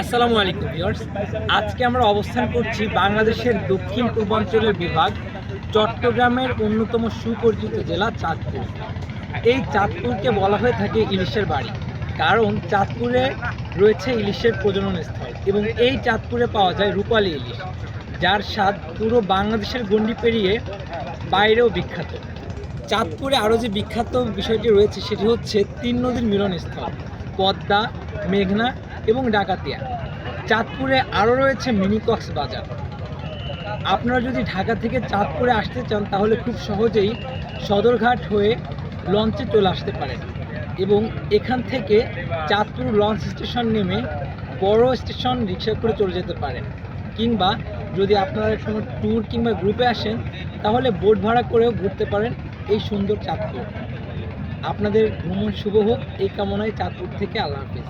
আসসালামু আলাইকুম ভিউয়ার্স। আজকে আমরা অবস্থান করছি বাংলাদেশের দক্ষিণ পূর্বাঞ্চলের বিভাগ, চট্টগ্রামের অন্যতম সুপরিচিত জেলা চাঁদপুর। এই চাঁদপুরকে বলা হয়ে থাকে ইলিশের বাড়ি, কারণ চাঁদপুরে রয়েছে ইলিশের প্রজনন স্থল এবং এই চাঁদপুরে পাওয়া যায় রূপালী ইলিশ, যার স্বাদ পুরো বাংলাদেশের গণ্ডি পেরিয়ে বাইরেও বিখ্যাত। চাঁদপুরে আরও যে বিখ্যাত বিষয়টি রয়েছে, সেটি হচ্ছে তিন নদীর মিলনস্থল, পদ্মা, মেঘনা এবং ডাকাতিয়া। চাঁদপুরে আরও রয়েছে মিনি কক্সবাজার আপনারা যদি ঢাকা থেকে চাঁদপুরে আসতে চান, তাহলে খুব সহজেই সদরঘাট হয়ে লঞ্চে চলে আসতে পারেন এবং এখান থেকে চাঁদপুর লঞ্চ স্টেশন নেমে বড় স্টেশন রিক্সা করে চলে যেতে পারেন। কিংবা যদি আপনারা কোনো ট্যুর কিংবা গ্রুপে আসেন, তাহলে বোট ভাড়া করেও ঘুরতে পারেন এই সুন্দর চাঁদপুর। আপনাদের ভ্রমণ শুভ হোক, এই কামনায় চাঁদপুর থেকে আল্লাহ হাফিজ।